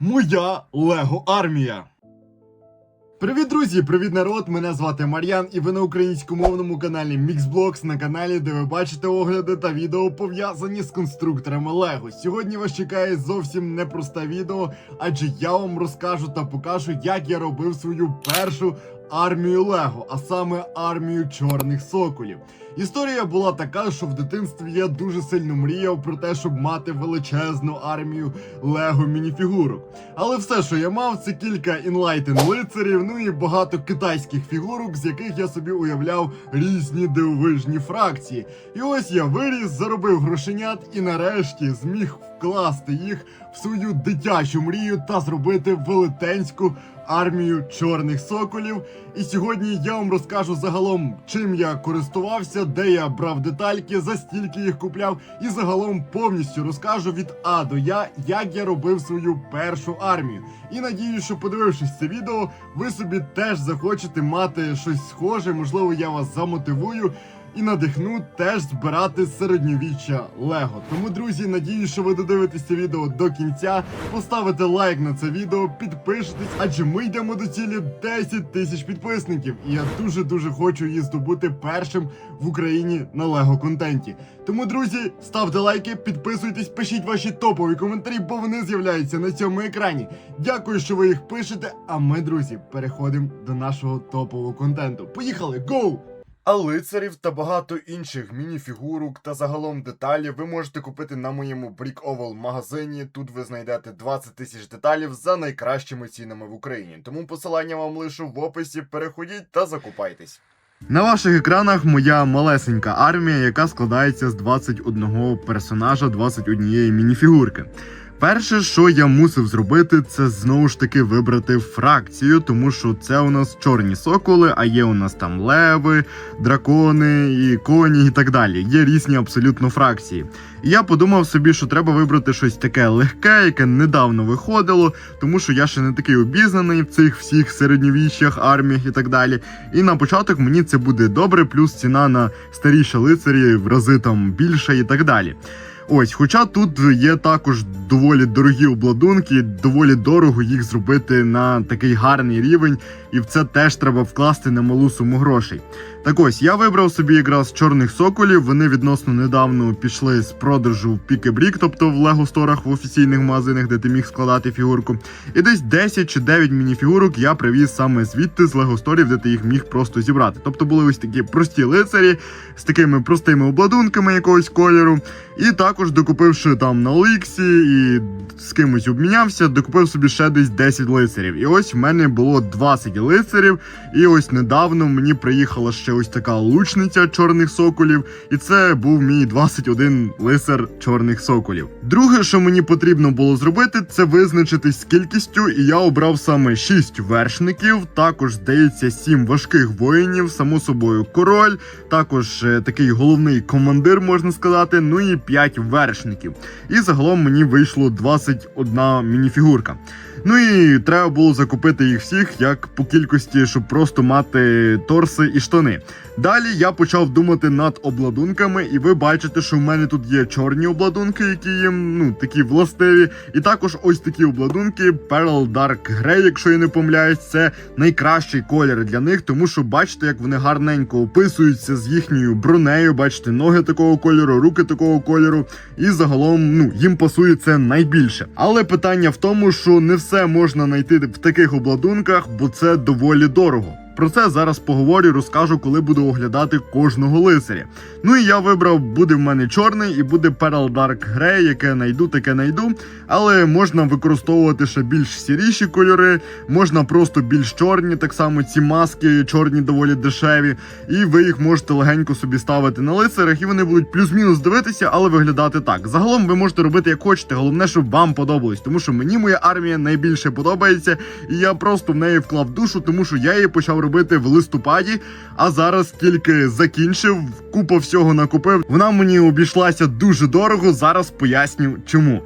Моя Лего армія. Привіт, друзі! Привіт, народ! Мене звати Мар'ян, і ви на українськомовному каналі Mixblocks, на каналі, де ви бачите огляди та відео пов'язані з конструкторами Лего. Сьогодні вас чекає зовсім непросте відео, адже я вам розкажу та покажу, як я робив свою першу армію Лего, а саме армію чорних соколів. Історія була така, що в дитинстві я дуже сильно мріяв про те, щоб мати величезну армію Лего мініфігурок. Але все, що я мав, це кілька інлайтен лицарів, ну і багато китайських фігурок, з яких я собі уявляв різні дивовижні фракції. І ось я виріс, заробив грошенят і нарешті зміг вкласти їх в свою дитячу мрію та зробити велетенську армію чорних соколів. І сьогодні я вам розкажу загалом, чим я користувався, де я брав детальки, за стільки їх купляв, і загалом повністю розкажу від А до Я, як я робив свою першу армію. І надію, що подивившись це відео, ви собі теж захочете мати щось схоже. Можливо, я вас замотивую. І надихну теж збирати середньовіччя Лего. Тому, друзі, надію, що ви додивитесь це відео до кінця. Поставите лайк на це відео, підпишитесь, адже ми йдемо до цілі 10 тисяч підписників. І я дуже дуже хочу її здобути першим в Україні на Лего контенті. Тому, друзі, ставте лайки, підписуйтесь, пишіть ваші топові коментарі, бо вони з'являються на цьому екрані. Дякую, що ви їх пишете. А ми, друзі, переходимо до нашого топового контенту. Поїхали, гоу! А лицарів та багато інших мініфігурок та загалом деталів ви можете купити на моєму Brick Oval магазині. Тут ви знайдете 20 тисяч деталів за найкращими цінами в Україні. Тому посилання вам лишу в описі. Переходіть та закупайтесь. На ваших екранах моя малесенька армія, яка складається з 21 персонажа, 21 мініфігурки. Перше, що я мусив зробити, це знову ж таки вибрати фракцію, тому що це у нас чорні соколи, а є у нас там леви, дракони і коні і так далі. Є різні абсолютно фракції. І я подумав собі, що треба вибрати щось таке легке, яке недавно виходило, тому що я ще не такий обізнаний в цих всіх середньовіччях, арміях і так далі. І на початок мені це буде добре, плюс ціна на старіші лицарі в рази там більша і так далі. Ось, хоча тут є також доволі дорогі обладунки, доволі дорого їх зробити на такий гарний рівень, і в це теж треба вкласти немалу суму грошей. Так ось, я вибрав собі якраз чорних соколів. Вони відносно недавно пішли з продажу в Пікебрік, тобто в Лего сторах в офіційних магазинах, де ти міг складати фігурку. І десь 10 чи 9 мініфігурок я привіз саме звідти з Лего сторів, де ти їх міг просто зібрати. Тобто були ось такі прості лицарі з такими простими обладунками якогось кольору. І також докупивши там на Оліксі і з кимось обмінявся, докупив собі ще десь 10 лицарів. І ось в мене було 20 лицарів. І ось недавно мені приїхала ще ось така лучниця чорних соколів. І це був мій 21 лицар чорних соколів. Друге, що мені потрібно було зробити, це визначитись з кількістю, і я обрав саме 6 вершників, також здається 7 важких воїнів, само собою король, також е, такий головний командир, можна сказати, ну і 5 вершників. І загалом мені вийшло 21 мініфігурка. Ну і треба було закупити їх всіх як по кількості, щоб просто мати торси і штани. Далі я почав думати над обладунками, і ви бачите, що в мене тут є чорні обладунки, які їм ну такі властиві. І також ось такі обладунки Pearl Dark Grey, якщо я не помиляюсь, це найкращий колір для них, тому що бачите, як вони гарненько описуються з їхньою бронею. Бачите, ноги такого кольору, руки такого кольору, і загалом ну їм пасує це найбільше. Але питання в тому, що не все можна знайти в таких обладунках, бо це доволі дорого. Про це зараз поговорю, розкажу, коли буду оглядати кожного лицаря. Ну і я вибрав, буде в мене чорний і буде Pearl Dark Grey, яке найду, таке найду. Але можна використовувати ще більш сіріші кольори, можна просто більш чорні, так само ці маски чорні доволі дешеві. І ви їх можете легенько собі ставити на лицарях, і вони будуть плюс-мінус дивитися, але виглядати так. Загалом ви можете робити як хочете. Головне, щоб вам подобалось, тому що мені моя армія найбільше подобається, і я просто в неї вклав душу, тому що я її почав робити в листопаді. А зараз тільки закінчив, купа всього накупив. Вона мені обійшлася дуже дорого. Зараз поясню чому.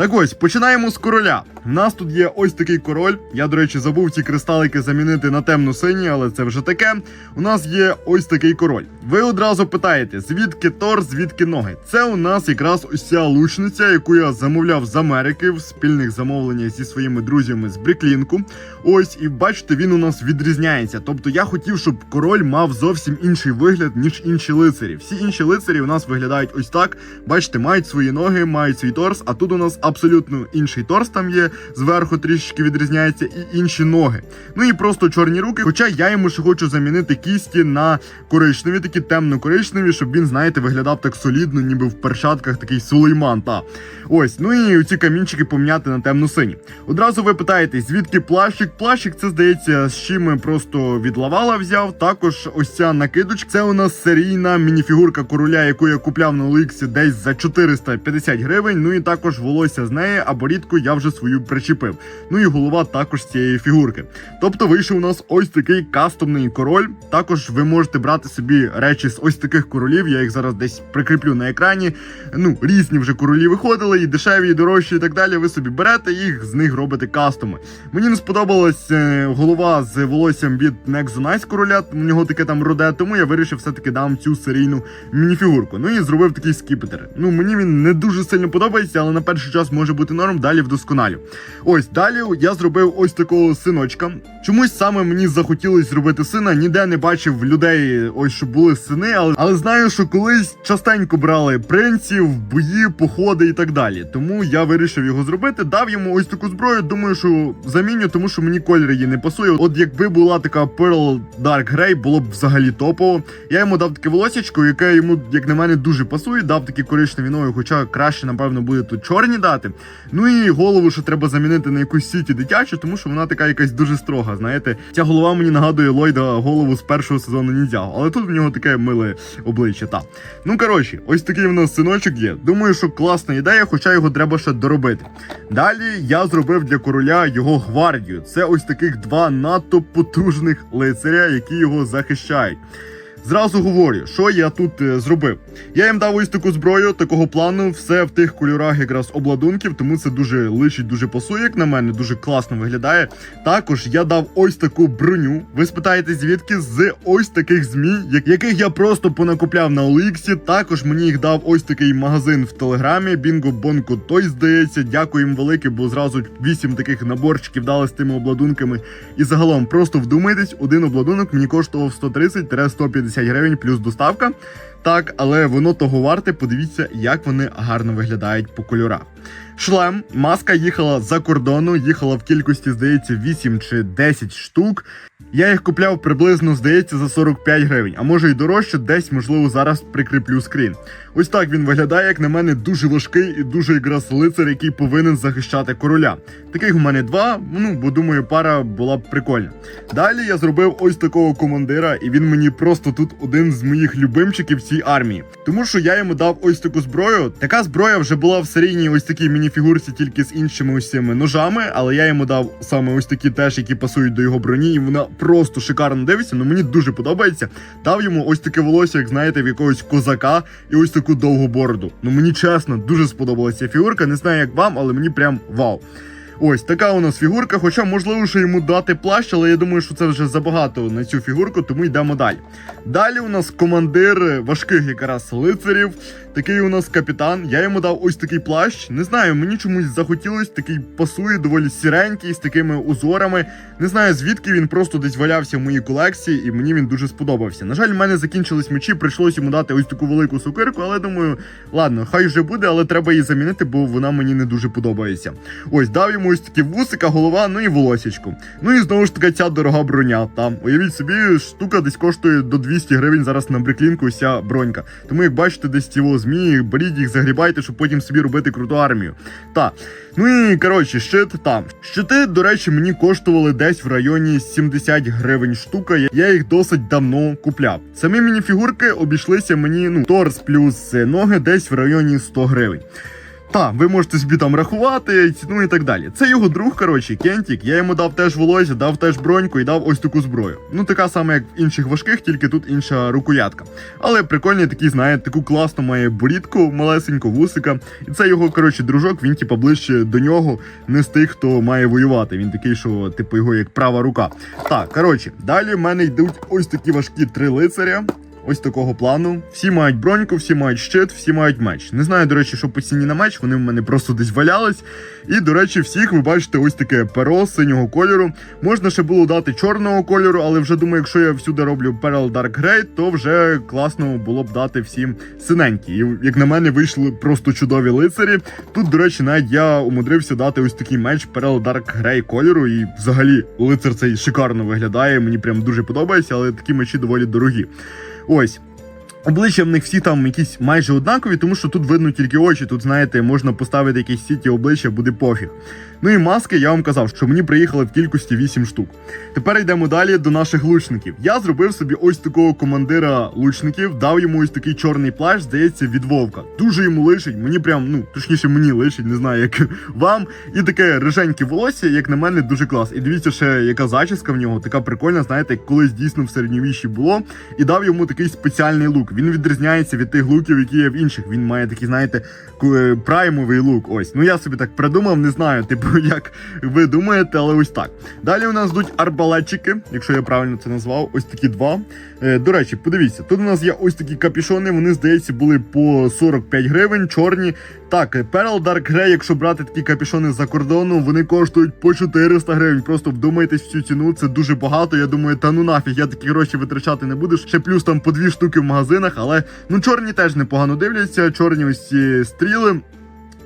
Так ось, починаємо з короля. У нас тут є ось такий король. Я, до речі, забув ці кристалики замінити на темно-синій, але це вже таке. У нас є ось такий король. Ви одразу питаєте, звідки тор, звідки ноги? Це у нас якраз ось ця лучниця, яку я замовляв з Америки в спільних замовленнях зі своїми друзями з Бріклінку. Ось, і бачите, він у нас відрізняється. Тобто я хотів, щоб король мав зовсім інший вигляд, ніж інші лицарі. Всі інші лицарі у нас виглядають ось так. Бачите, мають свої ноги, мають свій торс, а тут у нас абсолютно інший торс там є, зверху трішечки відрізняється, і інші ноги. Ну і просто чорні руки. Хоча я йому ще хочу замінити кісті на коричневі, такі темно-коричневі, щоб він, знаєте, виглядав так солідно, ніби в перчатках такий сулейман. Та ось, ну і ці камінчики поміняти на темно-сині. Одразу ви питаєте, звідки плащик? Плащик, це здається, з чим просто від лавала взяв. Також ось ця накидочка. Це у нас серійна мініфігурка короля, яку я купляв на Оліксі десь за 450 гривень. Ну і також волосся з неї, або рідко я вже свою причепив. Ну і голова також з цієї фігурки. Тобто вийшов у нас ось такий кастомний король. Також ви можете брати собі речі з ось таких королів. Я їх зараз десь прикріплю на екрані. Ну, різні вже королі виходили, і дешеві, і дорожчі, і так далі. Ви собі берете їх, з них робите кастоми. Мені не сподобалась е, голова з волоссям від Nexo Nice короля. У нього таке там роде, тому я вирішив все-таки дам цю серійну мініфігурку. Ну і зробив такий скіпетр. Ну мені він не дуже сильно подобається, але на перший час може бути норм. Далі вдосконалю. Ось далі я зробив ось такого синочка. Чомусь саме мені захотілося зробити сина. Ніде не бачив людей, ось щоб були сини, але, але знаю, що колись частенько брали принців, бої, походи і так далі. Тому я вирішив його зробити. Дав йому ось таку зброю. Думаю, що заміню, тому що мені колір її не пасує. От якби була така Pearl Dark Grey, було б взагалі топово. Я йому дав таке волосячко, яке йому, як на мене, дуже пасує. Дав такі коричневі ноги, хоча краще, напевно, буде тут чорні дати. Ну і голову, що треба замінити на якусь сіті дитячу, тому що вона така якась дуже строга. Знаєте, ця голова мені нагадує Ллойда голову з першого сезону ніндзя, але тут в нього таке миле обличчя. Та ну коротше, ось такий в нас синочок є. Думаю, що класна ідея, хоча його треба ще доробити. Далі я зробив для короля його гвардію. Це ось таких два надто потужних лицаря, які його захищають. Зразу говорю, що я тут е, зробив. Я їм дав ось таку зброю, такого плану, все в тих кольорах якраз обладунків, тому це дуже личить, дуже пасує, як на мене, дуже класно виглядає. Також я дав ось таку броню. Ви спитаєте, звідки з ось таких змій, як- яких я просто понакупляв на Оліксі. Також мені їх дав ось такий магазин в телеграмі. Бінго Бонко той здається. Дякую їм велике, бо зразу вісім таких наборчиків дали з тими обладунками. І загалом просто вдумайтесь, один обладунок мені коштував 130-150 гривень плюс доставка. Так, але воно того варте. Подивіться, як вони гарно виглядають по кольорах. Шлем, маска їхала за кордону, їхала в кількості, здається, 8 чи 10 штук. Я їх купляв приблизно, здається, за 45 гривень, а може й дорожче, десь, можливо, зараз прикріплю скрін. Ось так він виглядає, як на мене, дуже важкий і дуже якраз лицар, який повинен захищати короля. Таких у мене два, ну бо думаю, пара була б прикольна. Далі я зробив ось такого командира, і він мені просто тут один з моїх любимчиків цій армії. Тому що я йому дав ось таку зброю. Така зброя вже була в серійній ось такій мініфігурці, тільки з іншими цими ножами, але я йому дав саме ось такі теж, які пасують до його броні, і вона просто шикарно дивиться. Ну мені дуже подобається. Дав йому ось таке волосся, як знаєте, в якогось козака, і ось таку довгу бороду. Ну мені чесно, дуже сподобалася фігурка. Не знаю, як вам, але мені прям вау. Ось така у нас фігурка, хоча можливо, що йому дати плащ, але я думаю, що це вже забагато на цю фігурку, тому йдемо далі. Далі у нас командир важких якраз лицарів. Такий у нас капітан. Я йому дав ось такий плащ. Не знаю, мені чомусь захотілось, такий пасує, доволі сіренький, з такими узорами. Не знаю звідки він просто десь валявся в моїй колекції, і мені він дуже сподобався. На жаль, в мене закінчились мечі, прийшлось йому дати ось таку велику сукирку, але думаю, ладно, хай вже буде, але треба її замінити, бо вона мені не дуже подобається. Ось дав йому ось такі вусика, голова, ну і волосічку. Ну і знову ж таки ця дорога броня. Там уявіть собі, штука десь коштує до 200 гривень зараз на бриклінку, ця бронька. Тому як бачите, десь ці змії, беріть їх, загрібайте, щоб потім собі робити круту армію. Та. Ну і коротше, щит там. Щити, до речі, мені коштували десь в районі 70 гривень штука. Я- їх досить давно купляв. Самі мініфігурки обійшлися мені, ну, торс плюс ноги десь в районі 100 гривень. Та, ви можете собі там рахувати, ну і так далі. Це його друг, коротше, Кентік. Я йому дав теж волосся, дав теж броньку і дав ось таку зброю. Ну, така сама, як в інших важких, тільки тут інша рукоятка. Але прикольний такий, знаєте, таку класну має борідку, малесеньку вусика. І це його, коротше, дружок, він типа ближче до нього, не з тих, хто має воювати. Він такий, що, типу, його як права рука. Так, коротше, далі в мене йдуть ось такі важкі три лицаря. Ось такого плану. Всі мають броньку, всі мають щит, всі мають меч. Не знаю, до речі, що по ціні на меч, вони в мене просто десь валялись. І, до речі, всіх ви бачите ось таке перо синього кольору. Можна ще було дати чорного кольору, але вже думаю, якщо я всюди роблю Pearl Dark Grey, то вже класно було б дати всім синенькі. І як на мене вийшли просто чудові лицарі. Тут, до речі, навіть я умудрився дати ось такий меч Pearl Dark Grey кольору. І взагалі лицар цей шикарно виглядає. Мені прям дуже подобається, але такі мечі доволі дорогі. Ось. Обличчя в них всі там якісь майже однакові, тому що тут видно тільки очі. Тут, знаєте, можна поставити якісь сіті обличчя, буде пофіг. Ну і маски, я вам казав, що мені приїхали в кількості 8 штук. Тепер йдемо далі до наших лучників. Я зробив собі ось такого командира лучників, дав йому ось такий чорний плащ, здається, від вовка. Дуже йому лишить, мені прям, ну, точніше, мені лишить, не знаю, як вам. І таке риженьке волосся, як на мене, дуже клас. І дивіться, ще яка зачіска в нього, така прикольна, знаєте, як колись дійсно в середньовіччі було. І дав йому такий спеціальний лук. Він відрізняється від тих луків, які є в інших. Він має такий, знаєте, е, праймовий лук. Ось. Ну я собі так придумав, не знаю, типу, як ви думаєте, але ось так. Далі у нас йдуть арбалетчики, якщо я правильно це назвав, ось такі два. Е, до речі, подивіться, тут у нас є ось такі капюшони, вони, здається, були по 45 гривень, чорні. Так, Pearl Dark Grey, якщо брати такі капюшони за кордону, вони коштують по 400 гривень. Просто вдумайтесь в цю ціну, це дуже багато. Я думаю, та ну нафіг, я такі гроші витрачати не буду. Ще плюс там по дві штуки в магазинах, але ну чорні теж непогано дивляться. Чорні ось ці стріли.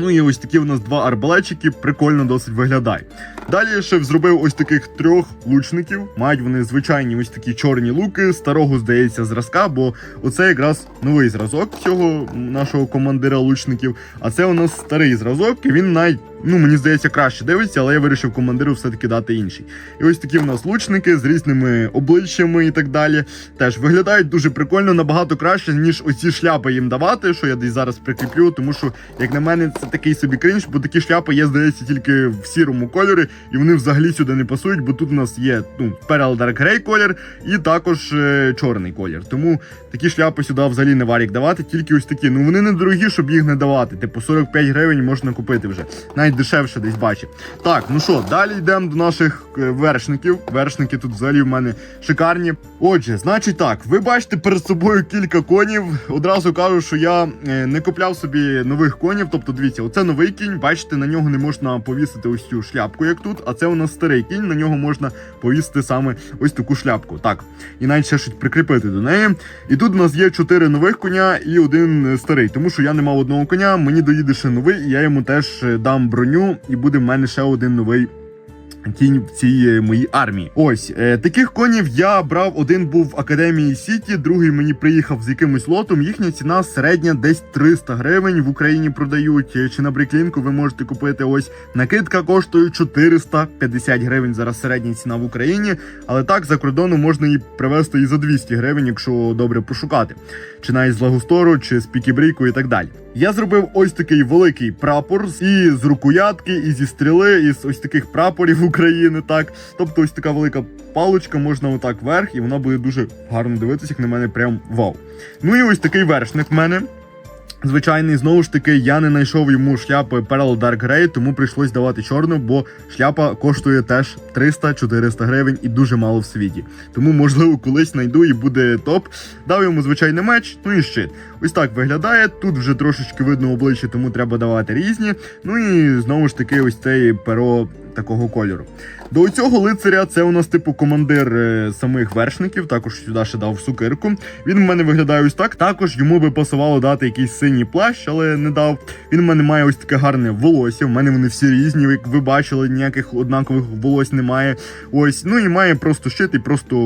Ну і ось такі у нас два арбалетчики, прикольно досить виглядає. Далі ще зробив ось таких трьох лучників. Мають вони звичайні ось такі чорні луки, старого, здається, зразка, бо оце якраз новий зразок цього нашого командира лучників. А це у нас старий зразок, і він навіть, ну мені здається, краще дивиться, але я вирішив командиру все-таки дати інший. І ось такі в нас лучники з різними обличчями і так далі. Теж виглядають дуже прикольно, набагато краще, ніж оці шляпи їм давати, що я десь зараз прикріплю, тому що, як на мене, це такий собі крінж, бо такі шляпи є, здається, тільки в сірому кольорі, і вони взагалі сюди не пасують, бо тут у нас є ну, Pearl Dark Grey колір і також е, чорний колір. Тому такі шляпи сюди взагалі не варік давати, тільки ось такі. Ну вони не дорогі, щоб їх не давати. Типу 45 гривень можна купити вже. Навіть дешевше десь бачив. Так, ну що, далі йдемо до наших е, вершників. Вершники тут взагалі в мене шикарні. Отже, значить так, ви бачите перед собою кілька конів. Одразу кажу, що я е, не купляв собі нових конів. Тобто, дивіться, оце новий кінь. Бачите, на нього не можна повісити ось цю шляпку, як тут. А це у нас старий кінь. На нього можна повісити саме ось таку шляпку. Так, і навіть ще щось прикріпити до неї. І тут у нас є чотири нових коня і один старий. Тому що я не мав одного коня, мені доїде ще новий, і я йому теж е, дам броню, і буде в мене ще один новий кінь в цій моїй армії. Ось е, таких конів я брав. Один був в академії Сіті, другий мені приїхав з якимось лотом. Їхня ціна середня десь 300 гривень. В Україні продають. Е, Чи на Бріклінку ви можете купити ось накидка коштує 450 гривень. Зараз середня ціна в Україні. Але так за кордону можна її привезти і за 200 гривень, якщо добре пошукати. Чи навіть з Лагустору, чи з Пікібрійку і так далі. Я зробив ось такий великий прапор і з рукоятки, і зі стріли, і з ось таких прапорів України. Так, тобто, ось така велика паличка, можна отак вверх, і вона буде дуже гарно дивитися, як на мене, прям вау. Ну і ось такий вершник в мене. Звичайний, знову ж таки, я не знайшов йому шляпи Pearl Dark Grey, тому прийшлось давати чорну, бо шляпа коштує теж 300-400 гривень і дуже мало в світі. Тому, можливо, колись знайду і буде топ. Дав йому звичайний меч, ну і щит. Ось так виглядає. Тут вже трошечки видно обличчя, тому треба давати різні. Ну і знову ж таки, ось цей перо такого кольору. До цього лицаря це у нас типу командир е, самих вершників. Також сюди ще дав сукирку. Він в мене виглядає ось так. Також йому би пасувало дати якийсь синій плащ, але не дав. Він в мене має ось таке гарне волосся. В мене вони всі різні, як ви бачили, ніяких однакових волос немає. Ось, ну і має просто щит і просто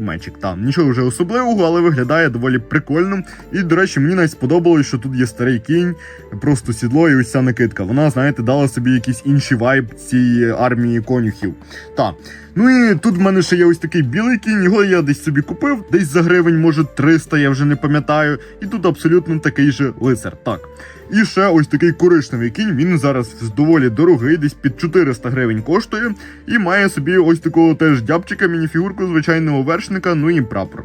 мечик. Там нічого вже особливого, але виглядає доволі прикольно. І, до речі, мені навіть сподобалось, що тут є старий кінь, просто сідло і ось ця накидка. Вона, знаєте, дала собі якийсь інший вайб цій армії конюхів. Так. Ну і тут в мене ще є ось такий білий кінь, його я десь собі купив, десь за гривень, може 300, я вже не пам'ятаю. І тут абсолютно такий же лицар. Так. І ще ось такий коричневий кінь. Він зараз доволі дорогий, десь під 400 гривень коштує. І має собі ось такого теж дябчика, мініфігурку звичайного вершника, ну і прапор.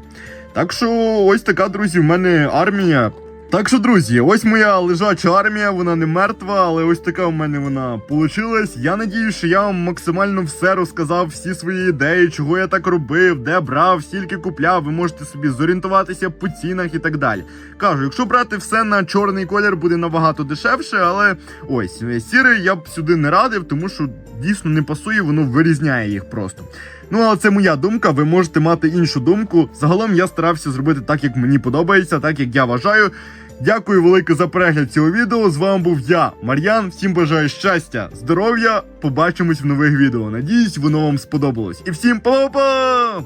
Так що ось така, друзі, в мене армія. Так що, друзі, ось моя лежача армія, вона не мертва, але ось така в мене вона получилась. Я надію, що я вам максимально все розказав, всі свої ідеї, чого я так робив, де брав, стільки купляв. Ви можете собі зорієнтуватися по цінах і так далі. Кажу, якщо брати все на чорний колір, буде набагато дешевше, але ось е, сірий я б сюди не радив, тому що дійсно не пасує, воно вирізняє їх просто. Ну, але це моя думка, ви можете мати іншу думку. Загалом я старався зробити так, як мені подобається, так як я вважаю. Дякую велике за перегляд цього відео. З вами був я, Мар'ян. Всім бажаю щастя, здоров'я. Побачимось в нових відео. Надіюсь, воно вам сподобалось. І всім па-па!